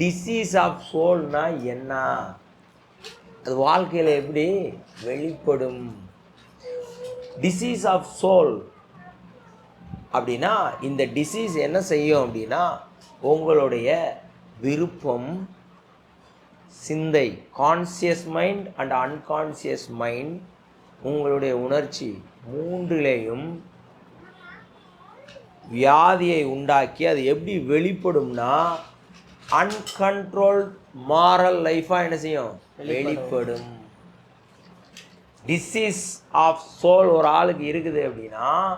Disease of சோல்னா என்ன? அது வாழ்க்கையில் எப்படி வெளிப்படும்? டிசீஸ் ஆஃப் சோல் அப்படின்னா இந்த டிசீஸ் என்ன செய்யும் அப்படின்னா உங்களுடைய விருப்பம் சிந்தை conscious mind and unconscious mind உங்களுடைய உணர்ச்சி மூன்றிலேயும் வியாதியை உண்டாக்கி அது எப்படி வெளிப்படும்னா அன்கண்ட்ரோல் மாரல் லைஃபாக என்ன செய்யும்? வெளிப்படும். டிசீஸ் ஆஃப் சோல் ஒரு ஆளுக்கு இருக்குது அப்படின்னா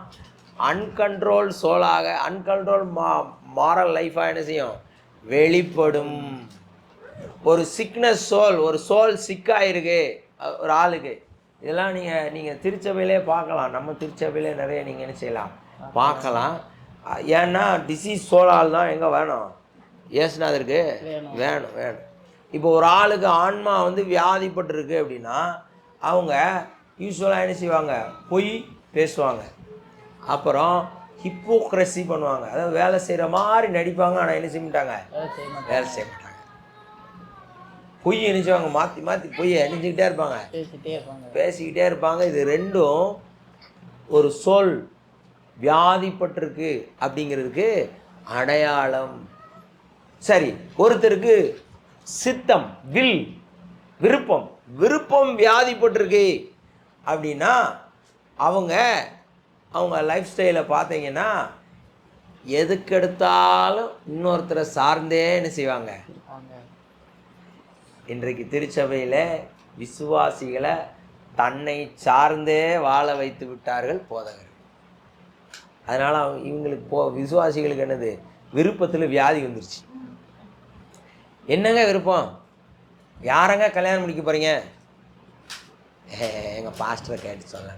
அன்கண்ட்ரோல் சோலாக அன்கண்ட்ரோல் மா மாரல் லைஃபாக என்ன செய்யும்? வெளிப்படும். ஒரு சிக்னஸ் சோல் ஒரு சோல் அஹ் ஒரு ஆளுக்கு. இதெல்லாம் நீங்கள் நீங்கள் திருச்சபையிலே பார்க்கலாம். நம்ம திருச்சபையிலே நிறைய நீங்கள் என்ன செய்யலாம்? பார்க்கலாம். ஏன்னா டிசீஸ் சோலால் தான் எங்கே வேணும் ஏசுநாதருக்கு வேணும். வேணும் இப்போ ஒரு ஆளுக்கு ஆன்மா வந்து வியாதிப்பட்டிருக்கு அப்படின்னா அவங்க யூஸ்வலாக என்ன செய்வாங்க? பொய் பேசுவாங்க. அப்புறம் ஹிப்போக்ரஸி பண்ணுவாங்க. அதாவது வேலை செய்கிற மாதிரி நடிப்பாங்க ஆனால் என்ன செய்ய மாட்டாங்க? வேலை செய்ய மாட்டாங்க. பொய் நினைச்சவங்க மாற்றி மாற்றி பொய்யை பேசிட்டே இருப்பாங்க. பேசிக்கிட்டே இருப்பாங்க. இது ரெண்டும் ஒரு சொல். வியாதிப்பட்டிருக்கு அப்படிங்கிறதுக்கு அடையாளம். சரி ஒருத்தருக்கு சித்தம் வில் விருப்பம். விருப்பம் வியாதிப்பட்டிருக்கு அப்படின்னா அவங்க அவங்க லைஃப் ஸ்டைலை பார்த்தீங்கன்னா எதுக்கெடுத்தாலும் இன்னொருத்தரை சார்ந்தே என்ன செய்வாங்க. இன்றைக்கு திருச்சபையில் விசுவாசிகளை தன்னை சார்ந்தே வாழ வைத்து விட்டார்கள் போதகர் அதனால் அவங்க இவங்களுக்கு போ விசுவாசிகளுக்கு என்னது? விருப்பத்தில் வியாதி வந்துருச்சு. என்னங்க விருப்பம்? யாரங்க கல்யாணம் முடிக்க போகிறீங்க எங்கள் பாஸ்டரை கேட்டு சொல்ல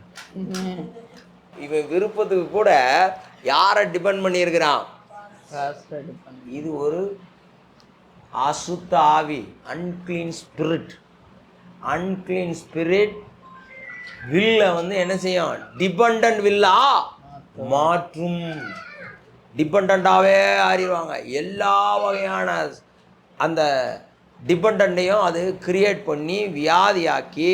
இவன் விருப்பத்துக்கு கூட யாரை டிபெண்ட் பண்ணியிருக்கிறான்? இது ஒரு அசுத்த ஆவி அன்க்ளீன் ஸ்பிரிட் அன்க்ளீன் ஸ்பிரிட் வில்லை வந்து என்ன செய்யும்? டிபெண்ட் வில்லா மாற்றும். டிபெண்ட்டாகவே ஆறிடுவாங்க. எல்லா வகையான அந்த டிபெண்ட்டையும் அது கிரியேட் பண்ணி வியாதியாக்கி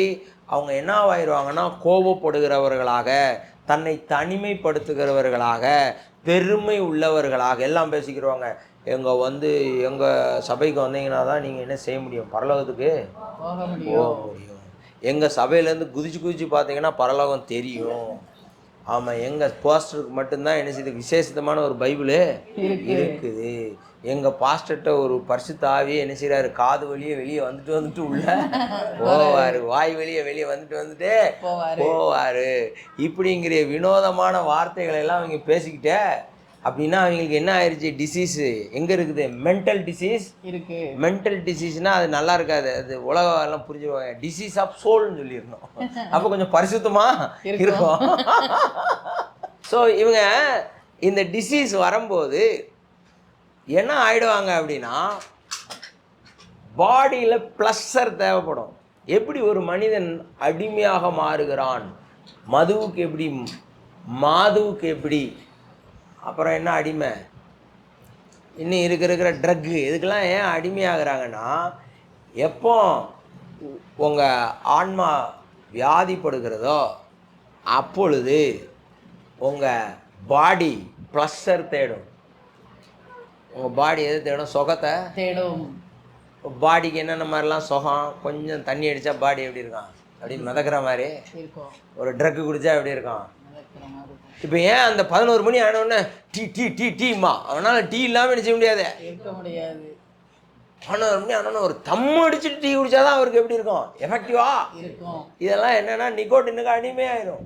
அவங்க என்னவாயிருவாங்கன்னா கோபப்படுகிறவர்களாக தன்னை தனிமைப்படுத்துகிறவர்களாக பெருமை உள்ளவர்களாக எல்லாம் பேசிக்கிறவாங்க எங்கள் வந்து எங்கள் சபைக்கு வந்தீங்கன்னா தான் நீங்கள் என்ன செய்ய முடியும்? பரலோகத்துக்கு? போக முடியும். எங்கள் சபையிலேருந்து குதிச்சு குதிச்சு பார்த்தீங்கன்னா பரலோகம் தெரியும். ஆமாம் எங்கள் பாஸ்டருக்கு மட்டும்தான் என்ன செய்யுது விசேஷமான ஒரு பைபிளு இருக்கு. இருக்குது எங்கள் பாஸ்டர்கிட்ட ஒரு பரிசுத்த ஆவியே என்ன செய்கிறாரு காது வழியே வெளியே வந்துட்டு வந்துட்டு உள்ள போவார். வாய் வெளியே வெளியே வந்துட்டு வந்துட்டு போவாரு. போவார். இப்படிங்கிற வினோதமான வார்த்தைகளை எல்லாம் அவங்க பேசிக்கிட்டே அப்படின்னா அவங்களுக்கு என்ன ஆயிடுச்சு டிசீஸு எங்கே இருக்குது? மென்டல் டிசீஸ் இருக்கு. மென்டல் டிசீஸ்னா அது நல்லா இருக்காது. அது உலகம் எல்லாம் புரிஞ்சுக்குவாங்க டிசீஸ் ஆஃப் சோல்னு சொல்லிடணும். அப்போ கொஞ்சம் பரிசுத்தமா இருக்கும். ஸோ இவங்க இந்த டிசீஸ் வரும்போது என்ன ஆயிடுவாங்க அப்படின்னா பாடியில் ப்ளஸ்ஸர் தேவைப்படும். எப்படி ஒரு மனிதன் அடிமையாக மாறுகிறான்? மதுவுக்கு எப்படி? மாதுவுக்கு எப்படி? அப்புறம் என்ன அடிமை? இன்னும் இருக்க இருக்கிற ட்ரக்கு இதுக்கெல்லாம் ஏன் அடிமையாகிறாங்கன்னா எப்போ உங்கள் ஆன்மா வியாதிப்படுகிறதோ அப்பொழுது உங்கள் பாடி ப்ளஸ்ஸர் தேடும். உங்கள் பாடி எது தேடும்? சுகத்தை? தேடும். பாடிக்கு என்னென்ன மாதிரிலாம் சுகம்? கொஞ்சம் தண்ணி அடித்தா பாடி எப்படி இருக்கும்? அப்படி மிதக்கிற மாதிரி. இருக்கும். ஒரு ட்ரக்கு குடித்தா எப்படி இருக்கும்? இப்போ ஏன் அந்த பதினோரு மணி ஆனவுடனே டீ டீ டீ டீமா அவனால் டீ இல்லாமல் என்ன செய்ய முடியாது? இருக்க முடியாது. பதினோரு மணி ஆனோன்னு ஒரு தம்மு அடிச்சுட்டு டீ குடிச்சாதான் அவருக்கு எப்படி இருக்கும்? எஃபெக்டிவா இருக்கும். இதெல்லாம் என்னன்னா நிக்கோட்டினுக்கு அடிமையாயிரும்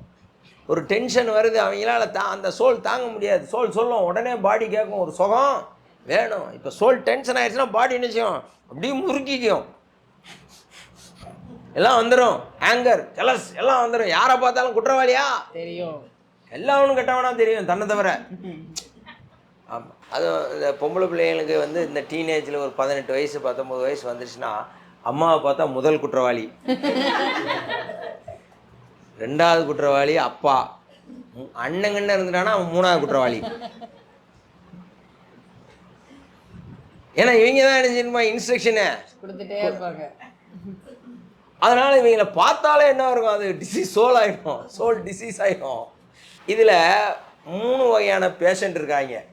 ஒரு டென்ஷன் வருது அவங்களால தா அந்த சோல் தாங்க முடியாது. சோல் சொல்லும் உடனே பாடி கேட்கும் ஒரு சுகம் வேணும். இப்போ சோல் டென்ஷன் ஆயிடுச்சுன்னா பாடி என்ன செய்யும்? அப்படியே முறுக்கிக்கும். எல்லாம் வந்துடும் ஆங்கர் ஜலஸ் எல்லாம் வந்துடும் யாரை பார்த்தாலும் குற்றவாளியா? தெரியும். எல்லாவனும் கெட்டவனா தெரியும் தன்னை தவிர. ஆமாம் அதுவும் இந்த பொம்பளை பிள்ளைங்களுக்கு வந்து இந்த டீனேஜில் ஒரு பதினெட்டு வயசு பத்தொம்பது வயசு வந்துருச்சுன்னா அம்மாவை பார்த்தா முதல் குற்றவாளி. ரெண்டாவது குற்றவாளி அப்பா. அண்ணங்கண்ண இருந்துட்டானா அவன் மூணாவது குற்றவாளி. ஏன்னா இவங்க தான் செய்யணுமா இன்ஸ்ட்ரக்ஷனு கொடுத்துட்டே இருப்பாங்க. அதனால் இவங்களை பார்த்தாலே என்ன இருக்கும் அது டிசீஸ் சோல் ஆகிடும் சோல் டிசீஸ் ஆகிடும் இதில் மூணு வகையான பேஷண்ட் இருக்காங்க.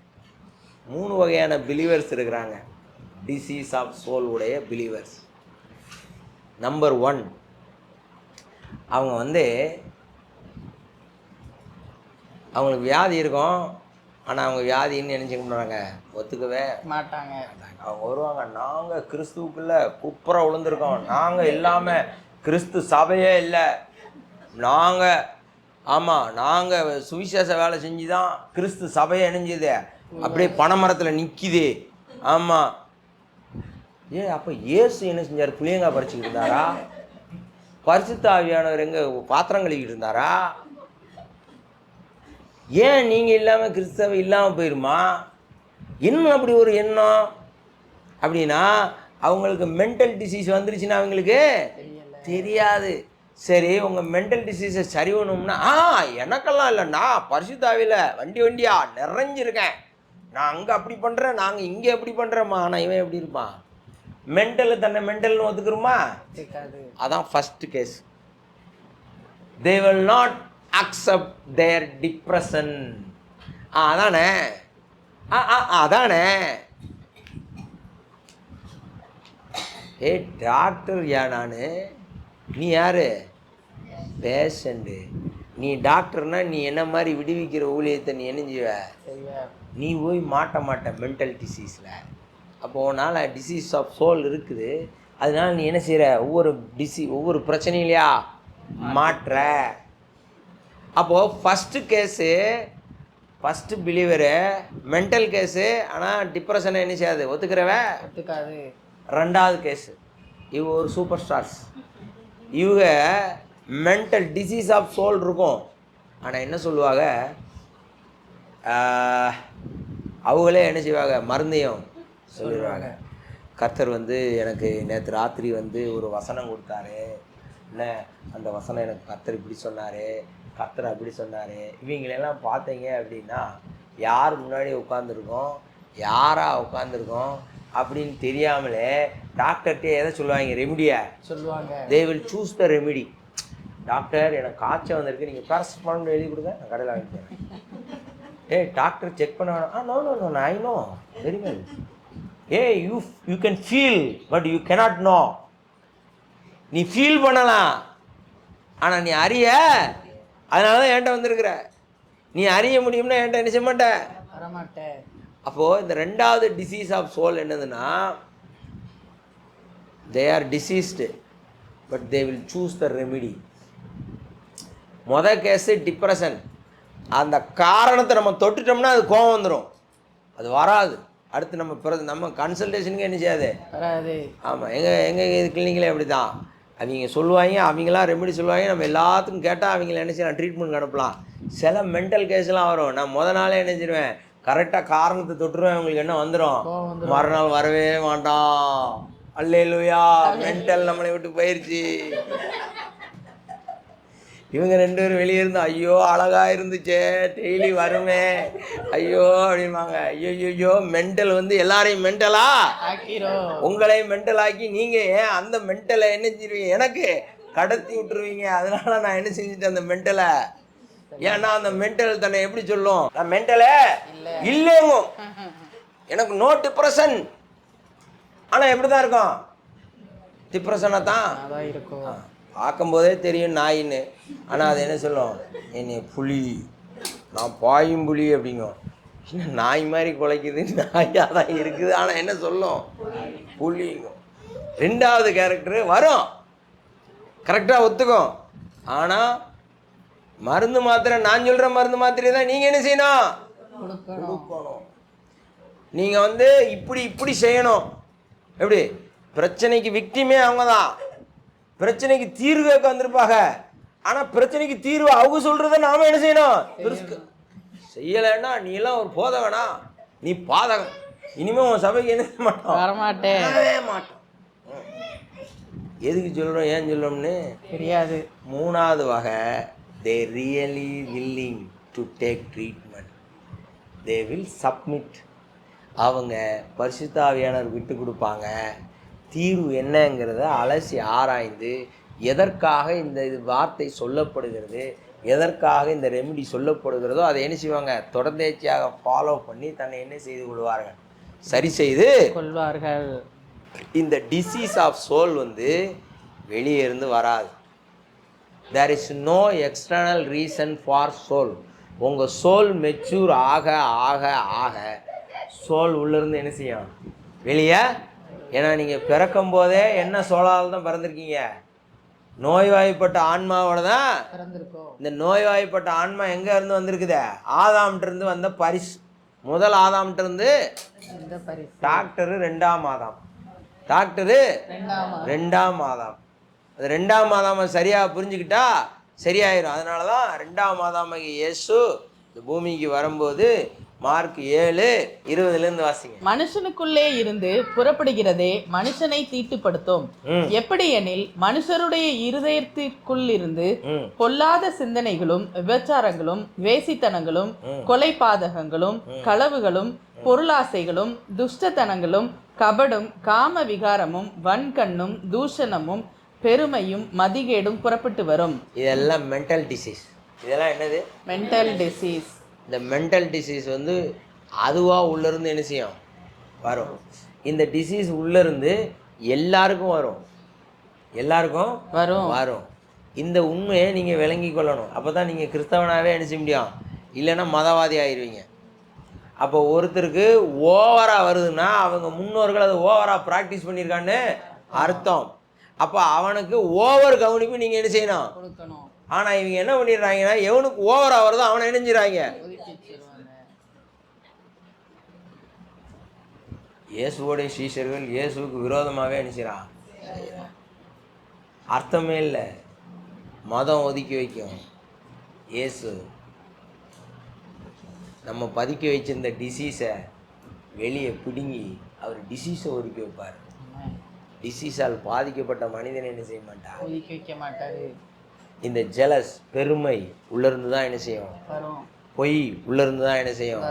மூணு வகையான பிலீவர்ஸ் இருக்கிறாங்க. டிசீஸ் ஆஃப் சோல் உடைய பிலீவர்ஸ் நம்பர் ஒன் அவங்க வந்து அவங்களுக்கு வியாதி இருக்கும். ஆனால் அவங்க வியாதின்னு நினச்சிக்க மாட்டாங்க? ஒத்துக்கவே மாட்டாங்க. அவங்க வருவாங்க. நாங்கள் கிறிஸ்துவுக்குள்ள குப்புற விழுந்திருக்கோம் நாங்கள் இல்லாமல் கிறிஸ்து சபையே இல்லை. நாங்கள் ஆமாம் நாங்கள் சுவிசேஷ வேலை செஞ்சு தான் கிறிஸ்து சபையை இணைஞ்சுது. அப்படியே பனைமரத்தில் நிற்கிது ஆமாம் ஏ அப்போ இயேசு என்ன செஞ்சார்? புளியங்காய் பறிச்சுக்கிட்டு இருந்தாரா? பரிசுத்த ஆவியானவர் எங்கே பாத்திரம் கழுவிக்கிட்டு இருந்தாரா? ஏன் நீங்கள் இல்லாமல் கிறிஸ்தவ இல்லாமல் போயிருமா? இன்னும் அப்படி ஒரு எண்ணம்? அப்படின்னா அவங்களுக்கு மென்டல் டிசீஸ் வந்துருச்சுன்னா அவங்களுக்கு தெரியாது. சரி உங்கள் மென்டல் டிசீஸை சரி பண்ணணும்னா ஆ எனக்கெல்லாம் இல்லை. நான் பரிசுத்தாவில வண்டி வண்டியா நிறைஞ்சிருக்கேன். நான் அங்கே அப்படி பண்ணுறேன் நாங்கள் இங்கே எப்படி பண்ணுறோம்மா ஆனால் இவன் எப்படி இருப்பான்? மென்டலு தன்னை மென்டல்னு ஒத்துக்கிறோமா? அதான் first case they will not accept their depression ஆ அதானே? ஆ ஆ அதானே? ஏ டாக்டர் யா நான்? நீ யாரு? பேஷண்ட்டு. நீ டாக்டர்னா நீ என்ன மாதிரி விடுவிக்கிற ஊழியத்தை நீ என்ன செய்வ நீ போய் மாட்ட மாட்ட மென்டல் டிசீஸில். அப்போ உன்னால் டிசீஸ் ஆஃப் சோல் இருக்குது. அதனால நீ என்ன செய்கிற ஒவ்வொரு டிசி ஒவ்வொரு பிரச்சனையிலையா? மாட்டுற அப்போது first case first believer mental case ஆனால் டிப்ரெஷனை என்ன செய்யாது? ஒத்துக்கிறவ? ஒத்துக்காது. ரெண்டாவது கேஸு இவங்க ஒரு சூப்பர் ஸ்டார்ஸ் இவங்க மென்டல் டிசீஸ் ஆஃப் சோல் இருக்கும். ஆனால் என்ன சொல்லுவாங்க? அவங்களே என்ன செய்வாங்க? மருந்தையும் சொல்லிடுவாங்க. கர்த்தர் வந்து எனக்கு நேற்று ராத்திரி வந்து ஒரு வசனம் கொடுத்தாரு. என்ன? அந்த வசனம் எனக்கு கர்த்தர் இப்படி சொன்னார் கர்த்தர் அப்படி சொன்னார். இவங்களெல்லாம் பார்த்தீங்க அப்படின்னா யார் முன்னாடி உட்காந்துருக்கோம் யாராக உட்காந்துருக்கோம் அப்படின்னு தெரியாமலே டாக்டர்கிட்ட எதை சொல்லுவாங்க? ரெமிடியை சொல்லுவாங்க. They will choose the remedy doctor எனக்கு காய்ச்சல் வந்திருக்கு நீங்கள் பேரஸ்பால் எழுதி கொடுங்க நான் கடையில் வாங்கிக்கிறேன் ஏய் டாக்டர் செக் பண்ண வேணாம். ஆ no no no I know very well uh you you can feel but you cannot no நீ ஃபீல் பண்ணலாம் ஆனால் நீ அறிய. அதனால தான் என்கிட்ட வந்திருக்கிற. நீ அறிய முடியும்னா என்கிட்ட என்ன செய்ய மாட்ட? வரமாட்டேன் அப்போது இந்த ரெண்டாவது டிசீஸ் ஆஃப் சோல் என்னதுன்னா they are diseased but they will choose the remedy மொத கேஸு டிப்ரெஷன் அந்த காரணத்தை நம்ம தொட்டுட்டோம்னா அது கோவம் வந்துடும் அது வராது. அடுத்து நம்ம பிற நம்ம கன்சல்டேஷனுக்கு என்ன செய்யாது? வராது. ஆமாம் எங்கள் எங்கள் இது கிளினிக்கில் அப்படி தான் அவங்க சொல்லுவாங்க அவங்களாம் ரெமெடி சொல்லுவாங்க நம்ம எல்லாத்துக்கும் கேட்டால் அவங்கள என்ன செய்யலாம் ட்ரீட்மெண்ட் அனுப்பலாம். சில மென்டல் கேஸ்லாம் வரும். நான் முத நாளே என்ன செஞ்சிருவேன் கரெக்டாக காரணத்தை தொட்டுருவேன் அவங்களுக்கு என்ன வந்துடும். மறுநாள் வரவே மாட்டான். அல்லேலூயா மென்டல் நம்மளை விட்டு போயிருச்சு. இவங்க ரெண்டு பேரும் வெளியே இருந்து ஐயோ அழகா இருந்துச்சே டெய்லி வருமே. ஐயோ அப்படிம்பாங்க. ஐயோ ஐயோ மென்டல் வந்து எல்லாரையும் மென்டலா ஆக்கிரோ உங்களை மென்டல் ஆக்கி நீங்க ஏன் அந்த மென்டலை என்ன செஞ்சிருவீங்க எனக்கு கடத்தி விட்டுருவீங்க. அதனால நான் என்ன செஞ்சுட்டேன் அந்த மென்டலை ஏன்னா அந்த மென்டல் தன்னை எப்படி சொல்லும்? நான் மென்டலே இல்லைங்க. எனக்கு நோ டிப்ரெஷன் ஆனா எப்படி தான் இருக்கும்? டிப்ரெஷனாக தான்? இருக்கும். பார்க்கும்போதே தெரியும் நாயின்னு. ஆனால் அது என்ன சொல்லும்? என்னை புலி. நான் பாயும் புலி அப்படிங்கும். என்ன நாய் மாதிரி குலைக்குது? நாயாக தான் இருக்குது. ஆனால் என்ன சொல்லும்? புலிங்கும் ரெண்டாவது கேரக்டரு வரும். கரெக்டாக ஒத்துக்கும். ஆனால் மருந்து மாத்திரை நான் சொல்கிற மருந்து மாத்திரை தான் நீங்கள் என்ன செய்யணும்? கொடுக்கணும். நீங்கள் வந்து இப்படி இப்படி செய்யணும். எப்படி? பிரச்சனைக்கு விக்டிமே அவங்க தான் பிரச்சனைக்கு தீர்வு வந்திருப்பாங்க. ஆனால் பிரச்சனைக்கு தீர்வு அவங்க சொல்கிறத நாம என்ன செய்யணும்? செய்யலைன்னா நீ எல்லாம் ஒரு போத வேணாம் நீ பாதகம். இனிமே உன் சபைக்கு என்ன மாட்டோம். வரமாட்டேன். மாட்டோம். எதுக்கு சொல்கிறோம் ஏன் சொல்கிறோம்னு தெரியாது. மூணாவது வகை they really willing to take treatment they will submit அவங்க பரிசுத்தாவியானவர் விட்டு கொடுப்பாங்க. தீர்வு என்னங்கிறத அலசி ஆராய்ந்து எதற்காக இந்த இது வார்த்தை சொல்லப்படுகிறது எதற்காக இந்த ரெமெடி சொல்லப்படுகிறதோ அதை என்ன செய்வாங்க? தொடர்ந்தேச்சியாக ஃபாலோ பண்ணி தன்னை என்ன செய்து கொள்வார்கள்? சரி செய்து கொள்வார்கள். இந்த டிசீஸ் ஆஃப் சோல் வந்து வெளியே இருந்து வராது. There is no external reason for soul உங்கள் சோல் மெச்சூர் ஆக ஆக ஆக சோல் உள்ளேருந்து என்ன செய்யும்? வெளியே ஏன்னா நீங்கள் பிறக்கும் போதே என்ன சோலால் தான் பிறந்திருக்கீங்க? நோய்வாய்ப்பட்ட ஆன்மாவோட தான் இந்த நோய்வாய்ப்பட்ட ஆன்மா எங்கே இருந்து வந்திருக்குதே? ஆதாம்கிட்ட இருந்து வந்த பரிசு. முதல் பரிசு. டாக்டரு ரெண்டாம் மாதம் டாக்டரு ரெண்டாம் மாதம் அது ரெண்டாம் மாதம் சரியாக புரிஞ்சுக்கிட்டா சரியாயிரும். அதனால தான் ரெண்டாம் மாதமாகிய இயேசு இந்த பூமிக்கு வரும்போது மார்க் ஏழு இருபதுலேருந்து வாசிங்க. மனுஷனுக்குள்ளே இருந்து புறப்படுகிறதே மனுஷனை தீட்டுப்படுத்தும். எப்படி எனில் மனுஷருடைய இருதயத்திற்குள் இருந்து பொல்லாத சிந்தனைகளும் விபச்சாரங்களும் வேசித்தனங்களும் கொலைபாதகங்களும் களவுகளும் பொருளாசைகளும் துஷ்டத்தனங்களும் கபடும் காம விகாரமும் வன்கண்ணும் தூஷணமும் பெருமையும் மதிகேடும் புறப்பட்டு வரும். இதெல்லாம் மென்டல் டிசீஸ் இதெல்லாம் என்னது? மென்டல் டிசீஸ் இந்த மென்டல் டிசீஸ் வந்து அதுவாக உள்ளேருந்து என்ன செய்யும்? வரும். இந்த டிசீஸ் உள்ளேருந்து எல்லாருக்கும் வரும். எல்லாருக்கும் வரும். வரும். இந்த உண்மையை நீங்கள் விளங்கி கொள்ளணும். அப்போ தான் நீங்கள் கிறிஸ்தவனாகவே செய்ய முடியும். இல்லைன்னா மதவாதி ஆயிடுவீங்க அப்போ ஒருத்தருக்கு ஓவராக வருதுன்னா அவங்க முன்னோர்கள் அதை ஓவராக ப்ராக்டிஸ் பண்ணியிருக்கான்னு அர்த்தம். அப்போ அவனுக்கு ஓவர் கவனிப்பு நீங்கள் என்ன செய்யணும்? ஆனால் இவங்க என்ன பண்ணிடுறாங்கன்னா எவனுக்கு ஓவராக வருதோ அவனை இணைஞ்சிடறாங்க ஒதுக்கி வச்சிருவாங்க இயேசுவோடைய சீஷர்கள் இயேசுவுக்கு விரோதமாகவே நினைச்சிறான் அர்த்தமே இல்லை. மதம் ஒதுக்கி வைக்கும். இயேசு நம்ம பதுக்கி வச்சிருந்த டிசீஸை வெளியே பிடுங்கி அவர் டிசீஸை ஒதுக்கி வைப்பார். டிசீஸால் பாதிக்கப்பட்ட மனிதனை என்ன செய்ய மாட்டார்? ஒதுக்கி வைக்க மாட்டாரு. இந்த ஜெலஸ் பெருமை உள்ளேருந்து தான் என்ன செய்யும்? பொய் உள்ளேருந்து தான் என்ன செய்யும்?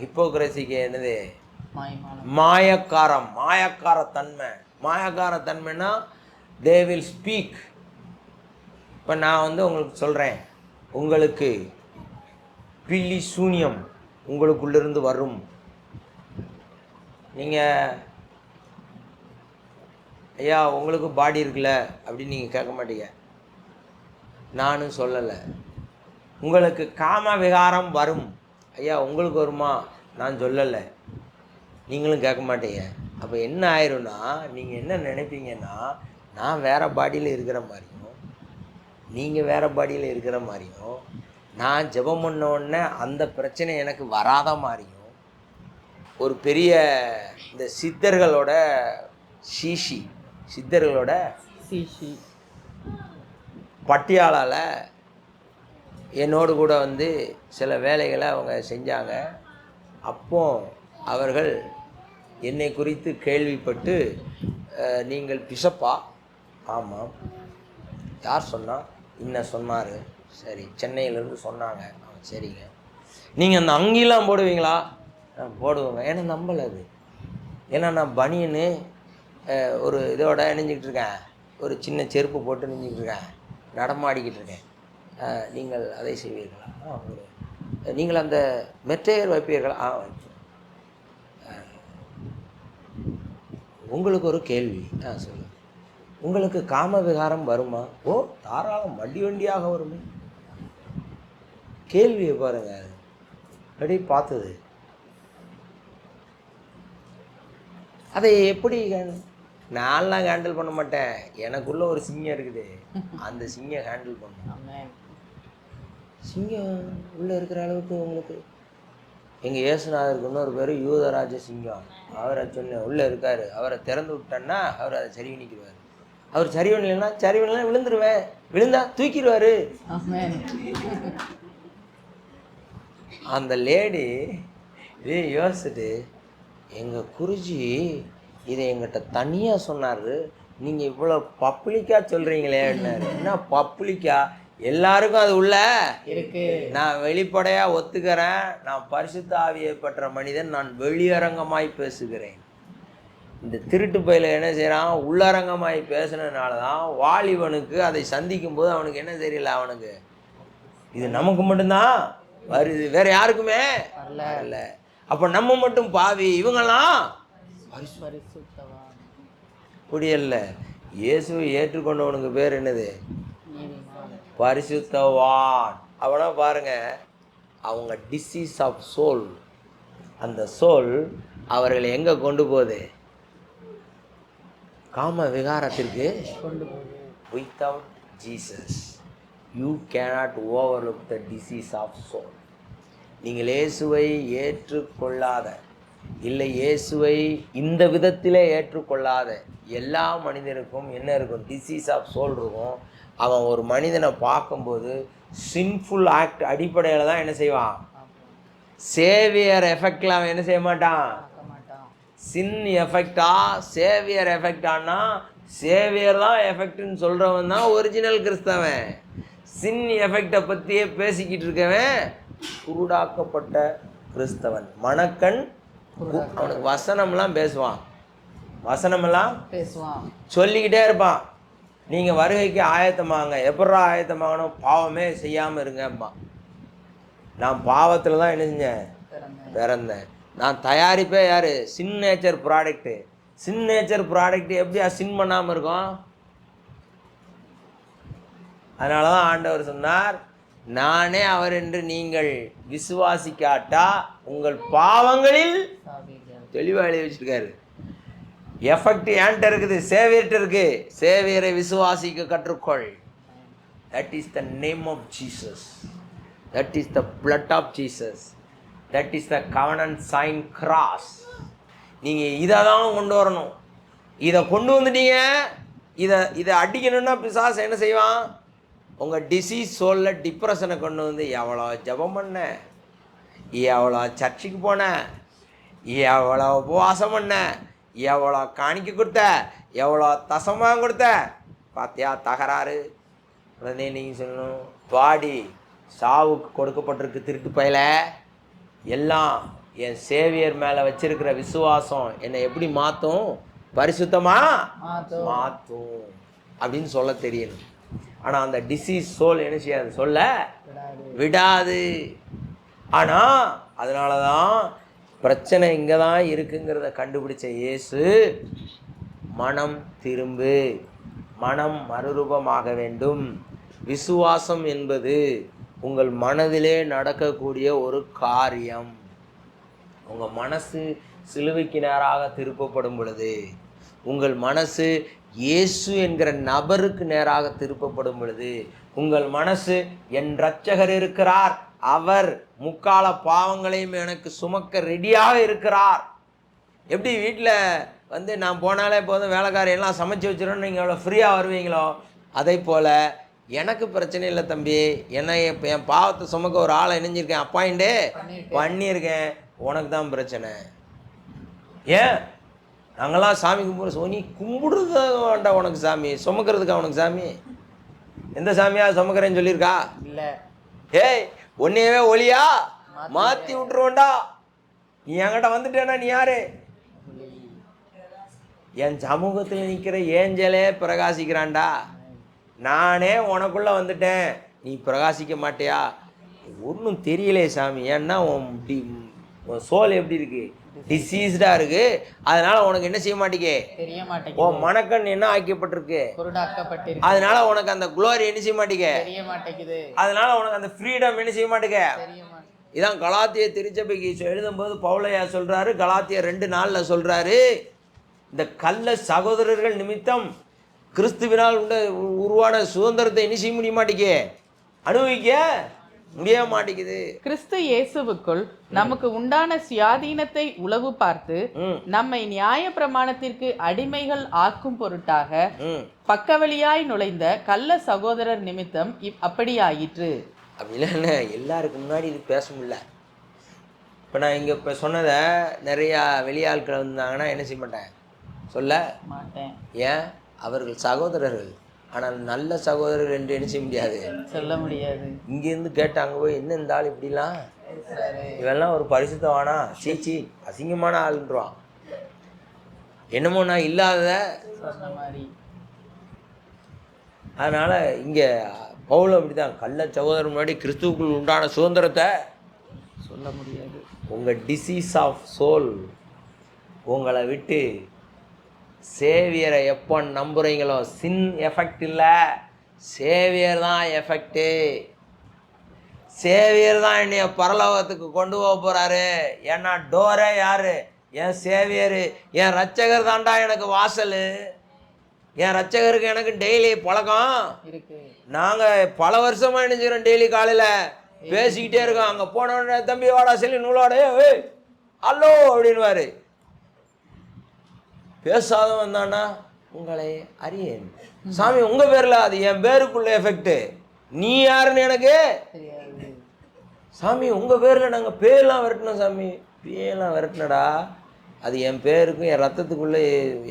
ஹிப்போக்ரஸிக்கு என்னது? மாயக்காரம் மாயக்கார தன்மை மாயக்கார தன்மைனா தே வில் ஸ்பீக் இப்போ நான் வந்து உங்களுக்கு சொல்கிறேன் உங்களுக்கு பில்லி சூனியம் உங்களுக்குள்ளிருந்து வரும். நீங்கள் ஐயா உங்களுக்கு பாடி இருக்குல்ல அப்படின்னு நீங்கள் கேட்க மாட்டீங்க. நானும் சொல்லலை. உங்களுக்கு காம விகாரம் வரும். ஐயா உங்களுக்கு வருமா? நான் சொல்லலை. நீங்களும் கேட்க மாட்டீங்க. அப்போ என்ன ஆயிரும்னா நீங்கள் என்ன நினைப்பீங்கன்னா நான் வேறு பாடியில் இருக்கிற மாதிரியும் நீங்கள் வேறு பாடியில் இருக்கிற மாதிரியும் நான் ஜெபம் பண்ண உடனே அந்த பிரச்சனை எனக்கு வராத மாதிரியும் ஒரு பெரிய இந்த சித்தர்களோட சீஷி சித்தர்களோட சீஷி. பட்டியாலால் என்னோடு கூட வந்து சில வேலைகளை அவங்க செஞ்சாங்க. அப்போ அவர்கள் என்னை குறித்து கேள்விப்பட்டு நீங்கள் பிசப்பா? ஆமாம் யார் சொன்னால் இன்ன சொன்னார். சரி சென்னையிலேருந்து சொன்னாங்க. ஆ, சரிங்க. நீங்கள் அந்த அங்கிலாம் போடுவீங்களா? போடுவோங்க. ஏன்னா நம்பலை அது. ஏன்னா நான் பனியனு ஒரு இதோட இணைஞ்சிக்கிட்டு இருக்கேன். ஒரு சின்ன செருப்பு போட்டு நினைஞ்சிக்கிட்டு இருக்கேன். நடமாடிக்கிட்டு இருக்கேன். நீங்கள் அதை செய்வீர்களா. ஆ நீங்கள் அந்த மெற்றையர் வைப்பீர்களா. ஆ உங்களுக்கு ஒரு கேள்வி. ஆ சொல்லுங்கள் உங்களுக்கு காம விகாரம் வருமா? ஓ தாராளம் வண்டி வண்டியாக வருமே. கேள்வியை பாருங்க. அப்படி பார்த்தது. அதை எப்படி ஹேண்ட்- நான்லாம் ஹேண்டில் பண்ண மாட்டேன். எனக்குள்ள ஒரு சிங்கம் இருக்குது. அந்த சிங்கம் ஹேண்டில் பண்ணும். சிங்கம் உள்ளே இருக்கிற அளவுக்கு உங்களுக்கு. எங்கள் இயேசுநாதருக்கு இன்னொரு பேர் யூதராஜ சிங்கம் அவரை சொன்னேன் உள்ளே இருக்காரு. அவரை திறந்து விட்டேன்னா அவர் அதை சரி பண்ணிக்கிடுவார். அவர் சரி பண்ணலைன்னா சரி பண்ணலாம் விழுந்துருவேன். விழுந்தா தூக்கிடுவாரு. அந்த லேடி இதே யோசிச்சுட்டு எங்கள் குருஜி இதை எங்கிட்ட தனியாக சொன்னார். நீங்கள் இவ்வளோ பப்ளிக்காக சொல்கிறீங்களே என்ன பப்ளிக்கா? எல்லாருக்கும் அது உள்ள. இருக்கு. நான் வெளிப்படையா ஒத்துக்கிறேன். நான் பரிசுத்த ஆவியை பெற்ற மனிதன். நான் வெளியரங்கமாய் பேசுகிறேன். இந்த திருட்டு பையில என்ன செய்றான்? உள்ளரங்கமாய் பேசுனதுனால தான் வாலிபனுக்கு அதை சந்திக்கும் போது அவனுக்கு என்ன தெரியல அவனுக்கு? இது நமக்கு மட்டும்தான். வருது. வேற யாருக்குமே? வரல. அப்ப நம்ம மட்டும் பாவி. இவங்கெல்லாம் புரியல. இயேசுவை ஏற்றுக்கொண்டவனுக்கு பேர் என்னது? பரிசுத்தவான். அவனா பாருங்க அவங்க டிசீஸ் ஆஃப் சோல் அந்த சோல் அவர்களை எங்க கொண்டு போகுது? காம விகாரத்திற்கு கொண்டு போகுது without Jesus you cannot overlook the disease of soul நீங்கள் இயேசுவை ஏற்றுக்கொள்ளாத இல்லை இயேசுவை இந்த விதத்திலே ஏற்றுக்கொள்ளாத எல்லா மனிதனுக்கும் என்ன இருக்கும்? டிசீஸ் ஆஃப் சோல் இருக்கும். அவன் ஒரு மனிதனை பார்க்கும்போது சின்ஃபுல் ஆக்ட் அடிப்படையில் தான் என்ன செய்வான்? சேவியர் எஃபெக்டில் அவன் என்ன செய்ய மாட்டான்? சின் எஃபெக்டா சேவியர் எஃபெக்டானா சேவியர் தான் எஃபெக்ட்னு சொல்கிறவன் தான் ஒரிஜினல் கிறிஸ்தவன். சின் எஃபெக்டை பற்றியே பேசிக்கிட்டு இருக்கவன் குருடாக்கப்பட்ட கிறிஸ்தவன். மணக்கண் அவனுக்கு வசனம்லாம் பேசுவான். வசனமெல்லாம் பேசுவான். சொல்லிக்கிட்டே இருப்பான். நீங்கள் வருகைக்கு ஆயத்தமாங்க எப்பட்றா ஆயத்தமாகணும் பாவமே செய்யாமல் இருங்கம்மா நான் பாவத்தில் தான் என்ன செஞ்சேன் பிறந்தேன். நான் தயாரிப்பே யார்? Sin nature product sin nature product எப்படி சின் பண்ணாமல் இருக்கும்? அதனால தான் ஆண்டவர் சொன்னார் நானே அவர் என்று நீங்கள் விசுவாசிக்காட்டா உங்கள் பாவங்களில் தெளிவாக எழுதி வச்சிருக்காரு. எஃபெக்ட் ஏன்ட்ட இருக்குது? சேவியர்கிட்ட இருக்கு. சேவியரை விசுவாசிக்க கற்றுக்கொள். That is the name of Jesus that is the blood of Jesus that is the covenant sign cross நீங்கள் இதை தான் கொண்டு வரணும். இதை கொண்டு வந்துட்டீங்க. இதை இதை அடிக்கணும்னா பிசாஸ் என்ன செய்வான்? உங்கள் டிசீஸ் சோலில் டிப்ரெஷனை கொண்டு வந்து எவ்வளோ ஜெபம் பண்ண? எவ்வளோ சர்ச்சுக்கு போன? எவ்வளோ உபவாசம் பண்ண? எவ்வளோ காணிக்க கொடுத்த? எவ்வளோ தசமாக கொடுத்த? பாத்தியா தகராறு. உடனே நீங்கள் சொல்லணும் பாடி சாவுக்கு கொடுக்கப்பட்டிருக்கு திருட்டு பயல. எல்லாம் என் சேவியர் மேலே வச்சிருக்கிற விசுவாசம் என்னை எப்படி மாற்றும் பரிசுத்தமா? மாத்தோ மாற்றும் அப்படின்னு சொல்ல தெரியணும். ஆனால் அந்த டிசீஸ் சோல் என்ன செய்யாது? சொல்ல விடாது. விடாது. ஆனால் அதனால தான் பிரச்சனை இங்கே தான் இருக்குங்கிறத கண்டுபிடிச்ச இயேசு மனம் திரும்பு. மனம் மறுரூபமாக வேண்டும். விசுவாசம் என்பது உங்கள் மனதிலே நடக்கக்கூடிய ஒரு காரியம். உங்கள் மனசு சிலுவைக்கு நேராக திருப்பப்படும் பொழுது உங்கள் மனசு இயேசு என்கிற நபருக்கு நேராக திருப்பப்படும் பொழுது உங்கள் மனசு என் இரட்சகர் இருக்கிறார். அவர் முக்கால பாவங்களையும் எனக்கு சுமக்க ரெடியாக இருக்கிறார். எப்படி வீட்டில் வந்து நான் போனாலே போதும் வேலைக்காரி எல்லாம் சமைச்சு வச்சிடணும் நீங்கள் எவ்வளோ ஃப்ரீயாக வருவீங்களோ அதே போல் எனக்கு பிரச்சனை இல்லை தம்பி. என்ன இப்போ என் பாவத்தை சுமக்க ஒரு ஆளை இணைஞ்சிருக்கேன். அப்பாயிண்டே பண்ணியிருக்கேன் உனக்கு தான் பிரச்சனை. ஏன்? நாங்களாம் சாமி கும்பிட்ற சோ நீ கும்பிடுறது வேண்டாம் உனக்கு சாமி. சுமக்கிறதுக்கு அவனுக்கு சாமி? எந்த சாமியா சுமக்கிறேன்னு சொல்லியிருக்கா? இல்ல. ஏய் உன்னையவே ஒளியா? மாற்றி விட்டுருவோண்டா நீ என்கிட்ட வந்துட்டேன்னா நீ யாரு? என் சமூகத்தில் நிற்கிற ஏஞ்சலே பிரகாசிக்கிறான்டா. நானே உனக்குள்ள வந்துட்டேன். நீ பிரகாசிக்க மாட்டியா? ஒன்றும் தெரியலையே சாமி. ஏன்னா உன் டி- உன் சோல் எப்படி இருக்கு? டிசீஸ்டாக இருக்கு. அதனால உனக்கு என்ன செய்ய மாட்டேங்க? தெரிய மாட்டேங்குது உன் மனக்கண் என்ன ஆக்கப்பட்டிருக்கு குருடாக்கப்பட்டிருக்கு. அதனால உனக்கு அந்த குளோரி என்ன செய்ய மாட்டேங்க? தெரிய மாட்டேங்குது. அதனால உனக்கு அந்த ஃப்ரீடம் என்ன செய்ய மாட்டேங்க? இதான் கலாத்திய திருச்சபைக்கு எழுதும்போது பவுலையா சொல்றாரு கலாத்திய ரெண்டு நாள்ல சொல்றாரு இந்த கள்ள சகோதரர்கள் நிமித்தம் கிறிஸ்துவினால் உண்ட உ- உருவான சுதந்திரத்தை என்ன செய்ய முடிய மாட்டேங்க? அனுபவிக்க முடிய மாட்டேங்குது. கிறிஸ்து இயேசுவுக்குள் நமக்கு உண்டான சுயாதீனத்தை உளவு பார்த்து நம்மை நியாய பிரமாணத்திற்கு அடிமைகள் ஆக்கும் பொருட்டாக பக்கவழியாய் நுழைந்த கள்ள சகோதரர் நிமித்தம் இப் அப்படியாயிற்று. அப்படிலாம் என்ன எல்லாருக்கு முன்னாடி இது பேச முடியல. இப்போ நான் இங்கே இப்போ சொன்னதை நிறையா வெளியாட்கள் வந்தாங்கன்னா என்ன செய்ய மாட்டேன்? சொல்ல? மாட்டேன். ஏன்? அவர்கள் சகோதரர்கள். ஆனால் நல்ல சகோதரர் என்று என்ன செய்ய முடியாது? சொல்ல முடியாது. இங்கேருந்து கேட்டு அங்கே போய் என்ன இந்த ஆள் இப்படிலாம்? இவெல்லாம் ஒரு பரிசுத்தவானா? சீச்சி அசிங்கமான ஆளுன்றான் என்னமோ நான் மாதிரி. அதனால் இங்கே பவுல் அப்படிதான் கள்ள சகோதரர் முன்னாடி கிறிஸ்துவுக்குள் உண்டான சுதந்திரத்தை சொல்ல முடியாது. உங்கள் டிசீஸ் ஆஃப் சோல் உங்களை விட்டு சேவியரை எப்போ நம்புறீங்களோ சின் எஃபெக்ட் இல்லை. சேவியர் தான் எஃபெக்ட்டு சேவியர் தான் என்னைய பரலோகத்துக்கு கொண்டு போக போகிறாரு ஏன்னா டோரே யார்? என் சேவியர் என் ரட்சகர் தான்டா எனக்கு வாசல். என் ரட்சகருக்கு எனக்கு டெய்லி பழக்கம். நாங்கள் பல வருஷமாக நினைச்சுக்கிறோம் டெய்லி காலையில். பேசிக்கிட்டே இருக்கோம். அங்கே போன உடனே தம்பி வாடா சொல்லி நூலோட ஹலோ அப்படின்வாரு பேசாதவன் வந்தானா உங்களை அறியேன். சாமி உங்கள் பேரில் அது என் பேருக்குள்ள எஃபெக்ட்டு நீ யாருன்னு எனக்கு சாமி உங்கள் பேரில் நாங்கள் பேர்லாம் விரட்டினோம் சாமி. பேர்லாம் விரட்டினடா. அது என் பேருக்கும் என் ரத்தத்துக்குள்ளே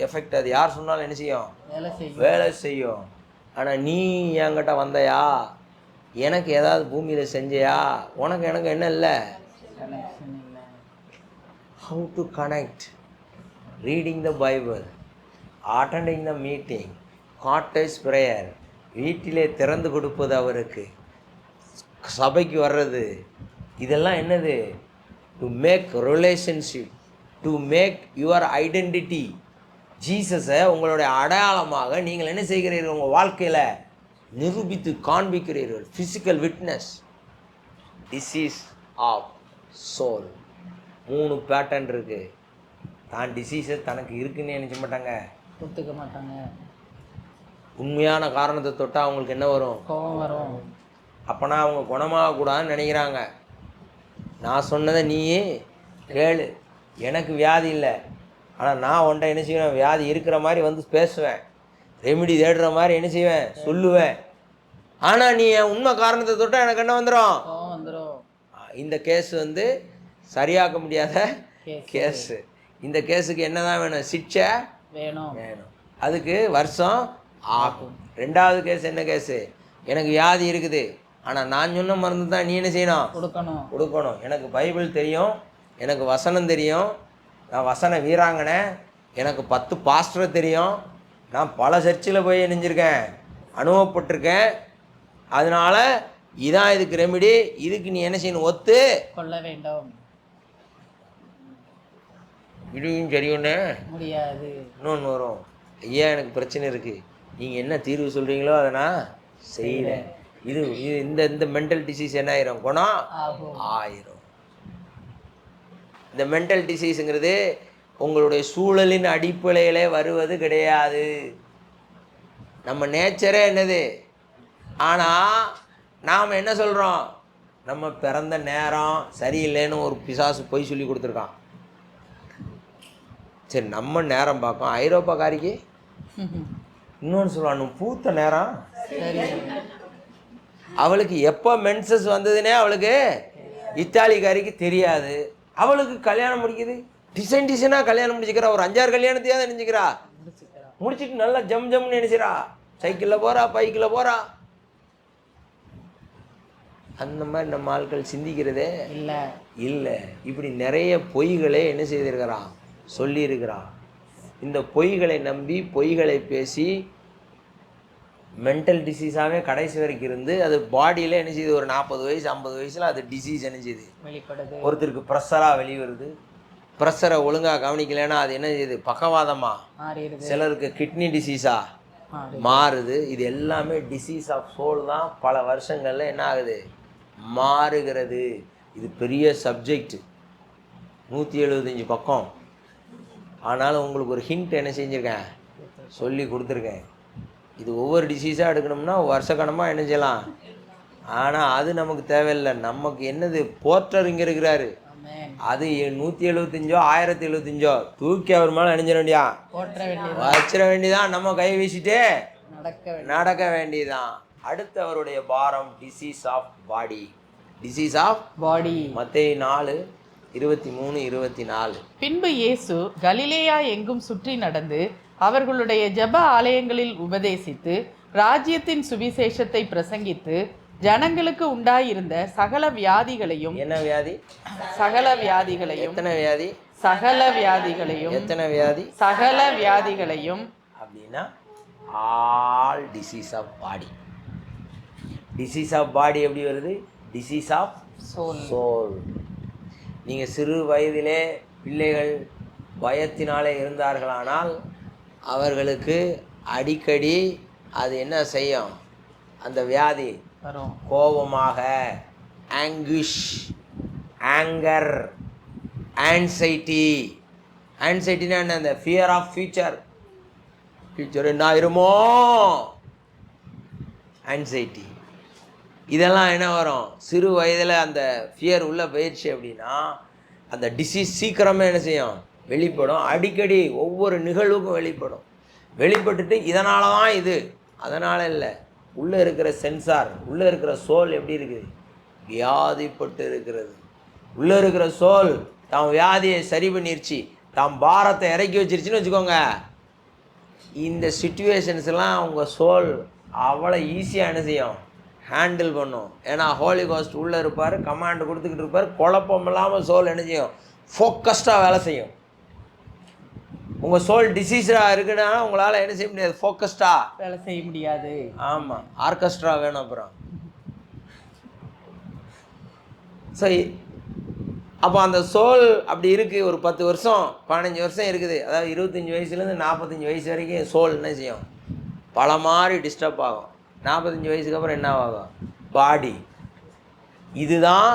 எஃபெக்ட் அது யார் சொன்னாலும் என்ன செய்யும்? வேலை செய்யும். ஆனால் நீ என்கிட்ட வந்தயா? எனக்கு ஏதாவது பூமியில் செஞ்சையா? உனக்கு எனக்கு என்ன இல்லை? How to connect reading the Bible attending the meeting cottage prayer வீட்டிலே திறந்து கொடுப்பது அவருக்கு சபைக்கு வர்றது இதெல்லாம் என்னது? To make relationship to make your identity ஜீசஸை உங்களுடைய அடையாளமாக நீங்கள் என்ன செய்கிறீர்கள்? உங்கள் வாழ்க்கையில் நிரூபித்து காண்பிக்கிறீர்கள். Physical witness disease of soul மூணு பேட்டர்ன் இருக்குது தான் டிசீஸை தனக்கு இருக்குன்னு நினைக்க மாட்டாங்க. ஒத்துக்க மாட்டாங்க. உண்மையான காரணத்தை தொட்டால் அவங்களுக்கு என்ன வரும்? கோபம் வரும். அப்போனா அவங்க குணமாகக்கூடாதுன்னு நினைக்கிறாங்க. நான் சொன்னதை நீயே கேளு. எனக்கு வியாதி இல்லை. ஆனால் நான் உன்ட்ட என்ன செய்வேன்? வியாதி இருக்கிற மாதிரி வந்து பேசுவேன். ரெமிடி தேடுற மாதிரி என்ன செய்வேன்? சொல்லுவேன். ஆனால் நீ என் உண்மை காரணத்தை தொட்டால் எனக்கு என்ன வந்துடும் வந்துடும் இந்த கேஸ் வந்து சரியாக்க முடியாத. கேஸு இந்த கேஸுக்கு என்னதான் வேணும்? சிக்ஷை வேணும். வேணும். அதுக்கு வருஷம் ஆகும். ரெண்டாவது கேஸ் என்ன கேஸு? எனக்கு வியாதி இருக்குது. ஆனால் நான் சொன்ன மருந்து தான் நீ என்ன செய்யணும்? கொடுக்கணும். கொடுக்கணும். எனக்கு பைபிள் தெரியும். எனக்கு வசனம் தெரியும். நான் வசன வீராங்கனை. எனக்கு பத்து பாஸ்டர் தெரியும். நான் பல சர்ச்சில் போய் இணைஞ்சிருக்கேன். அனுபவப்பட்டிருக்கேன். அதனால இதான் இதுக்கு ரெமிடி இதுக்கு நீ என்ன செய்யணும்? ஒத்து கொள்ள வேண்டும். இடியும் சரி ஒன்று முடியாது. இன்னொன்று வரும். ஐயா எனக்கு பிரச்சனை இருக்குது நீங்கள் என்ன தீர்வு சொல்கிறீங்களோ அதை நான் செய்கிறேன் இது இது இந்த இந்த மென்டல் டிசீஸ் என்ன ஆயிரும்? குணம் ஆயிரும். இந்த மென்டல் டிசீஸுங்கிறது உங்களுடைய சூழலின் அடிப்படையிலே வருவது கிடையாது. நம்ம நேச்சரே என்னது? ஆனால் நாம் என்ன சொல்கிறோம் நம்ம பிறந்த நேரம் சரியில்லைன்னு ஒரு பிசாசு பொய் சொல்லி கொடுத்துருக்கான். சரி நம்ம நேரம் பார்க்கோம் ஐரோப்பாக்காரிக்கு இன்னொன்று சொல்லுவான் பூத்த நேரம்? அவளுக்கு எப்போ மென்சஸ் வந்ததுன்னே அவளுக்கு இத்தாலிக்காரிக்கு தெரியாது. அவளுக்கு கல்யாணம் முடிக்குது. டிசைன் டிசைனாக கல்யாணம் முடிச்சுக்கிறா. ஒரு அஞ்சாறு கல்யாணத்தையாவது நினைச்சுக்கிறா. முடிச்சிட்டு நல்லா ஜம் ஜம்னு நினைச்சிரா சைக்கிளில் போகிறா பைக்கில் போகிறா அந்த மாதிரி நம்ம ஆட்கள் சிந்திக்கிறதே இல்லை. இல்லை. இப்படி நிறைய பொய்களை என்ன செய்திருக்கிறான் சொல்லியிருக்கிறான் இந்த பொய்களை நம்பி பொய்களை பேசி மென்டல் டிசீஸாகவே கடைசி வரைக்கும் இருந்து அது பாடியில் என்ன செய்யுது ஒரு நாற்பது வயசு ஐம்பது வயசில் அது டிசீஸ் என்ன செய்யுது வெளிப்படுது. ஒருத்தருக்கு ப்ரெஷராக வெளிவருது. ப்ரெஷரை ஒழுங்காக கவனிக்கலைன்னா அது என்ன செய்யுது பக்கவாதமா? மாறிடுது. சிலருக்கு கிட்னி டிசீஸா மாறி மாறுது. இது எல்லாமே டிசீஸ் ஆஃப் சோல் தான் பல வருஷங்களில் என்ன ஆகுது? மாறுகிறது. இது பெரிய சப்ஜெக்ட் நூற்றி எழுபத்தஞ்சி பக்கம். ஆனாலும் உங்களுக்கு ஒரு ஹிண்ட் என்ன செஞ்சுருக்கேன்? சொல்லி கொடுத்துருக்கேன். இது ஒவ்வொரு டிசீஸாக எடுக்கணும்னா வருஷக்கணமாக என்ன செய்யலாம்? ஆனால் அது நமக்கு தேவையில்லை. நமக்கு என்னது? போர்ட்டர் இங்கே இருக்கிறாரு. அது நூற்றி எழுபத்தஞ்சோ ஆயிரத்தி எழுபத்தஞ்சோ தூக்கி அவர் மேலே அணிஞ்சிட வேண்டியா வச்சிட வேண்டியதான் நம்ம கை வீசிட்டு நடக்க வேண்டியது நடக்க வேண்டியதான் அடுத்து அவருடைய பாரம் disease of body disease of body மத்தேயு நாலு இருபத்தி மூணு இருபத்தி நாலு. பின்பு இயேசு கலிலேயா எங்கும் சுற்றி நடந்து அவர்களுடைய ஜெப ஆலயங்களில் உபதேசித்து ராஜ்யத்தின் சுவிசேஷத்தை பிரசங்கித்து ஜனங்களுக்கு உண்டாயிருந்த சகல வியாதிகளையும் என்ன வியாதி? சகல வியாதிகளையும் எத்தனை வியாதி? சகல வியாதிகளையும் எத்தனை வியாதி? சகல வியாதிகளையும் அப்படின்னா all disease of body disease of body எப்படி வருது? டிசீஸ் ஆஃப் சோல் சோல் நீங்கள் சிறு வயதிலே பிள்ளைகள் பயத்தினாலே இருந்தார்களானால் அவர்களுக்கு அடிக்கடி அது என்ன செய்யும்? அந்த வியாதி கோபமாக ஆங்குஷ் ஆங்கர் ஆன்சைட்டி ஆன்சைட்டினா என்ன? அந்த ஃபியர் ஆஃப் ஃபியூச்சர் ஃபியூச்சர் என்ன ஆயிருமோ? ஆன்சைட்டி இதெல்லாம் என்ன வரும்? சிறு வயதில் அந்த ஃபியர் உள்ளே போயிடுச்சு அப்படின்னா அந்த டிசீஸ் சீக்கிரமே என்ன செய்யும்? வெளிப்படும். அடிக்கடி ஒவ்வொரு நிகழ்வுக்கும் வெளிப்படும். வெளிப்பட்டுட்டு இதனால தான் இது. அதனால் இல்லை. உள்ளே இருக்கிற சென்சார் உள்ளே இருக்கிற சோல் எப்படி இருக்குது? வியாதிப்பட்டு இருக்கிறது. உள்ளே இருக்கிற சோல் தான் வியாதியை சரி பண்ணிருச்சு. தான் பாரத்தை இறக்கி வச்சிருச்சுன்னு வச்சுக்கோங்க. இந்த சுச்சுவேஷன்ஸ்லாம் உங்கள் சோல் அவ்வளோ ஈஸியாக என்ன செய்யும்? ஹேண்டில் பண்ணும். ஏன்னா ஹோலி கோஸ்ட் உள்ளே இருப்பார் கமாண்ட் கொடுத்துக்கிட்டு இருப்பார் குழப்பம் இல்லாமல் சோல் என்ன செய்யும்? ஃபோக்கஸ்டாக வேலை செய்யும். உங்கள் சோல் டிசீஸாக இருக்குன்னா உங்களால் என்ன செய்ய முடியாது? ஃபோக்கஸ்டாக வேலை செய்ய முடியாது. ஆமாம் ஆர்கெஸ்ட்ரா வேணும் அப்புறம். ஸோ அப்போ அந்த சோல் அப்படி இருக்குது ஒரு பத்து வருஷம் பதினஞ்சு வருஷம் இருக்குது. அதாவது இருபத்தஞ்சி வயசுலேருந்து நாற்பத்தஞ்சு வயசு வரைக்கும் சோல் என்ன செய்யும்? பல மாதிரி டிஸ்டர்ப் ஆகும். நாற்பத்தஞ்சு வயசுக்கு அப்புறம் என்ன ஆகும்? பாடி இதுதான்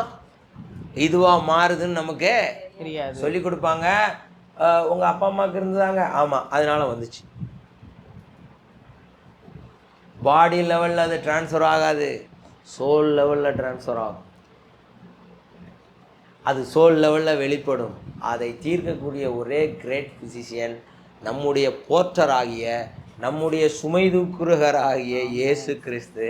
இதுவாக மாறுதுன்னு நமக்கு தெரியாது. சொல்லி கொடுப்பாங்க. உங்கள் அப்பா அம்மாவுக்கு இருந்ததாங்க. ஆமாம் அதனால வந்துச்சு. பாடி லெவலில் அது ட்ரான்ஸ்ஃபர் ஆகாது. சோல் லெவலில் ட்ரான்ஸ்ஃபர் ஆகும். அது சோல் லெவலில் வெளிப்படும். அதை தீர்க்கக்கூடிய ஒரே கிரேட் ஃபிசிஷியன் நம்முடைய போர்ட்டர் ஆகிய நம்முடைய சுமை தூக்குறகர் ஆகிய இயேசு கிறிஸ்து.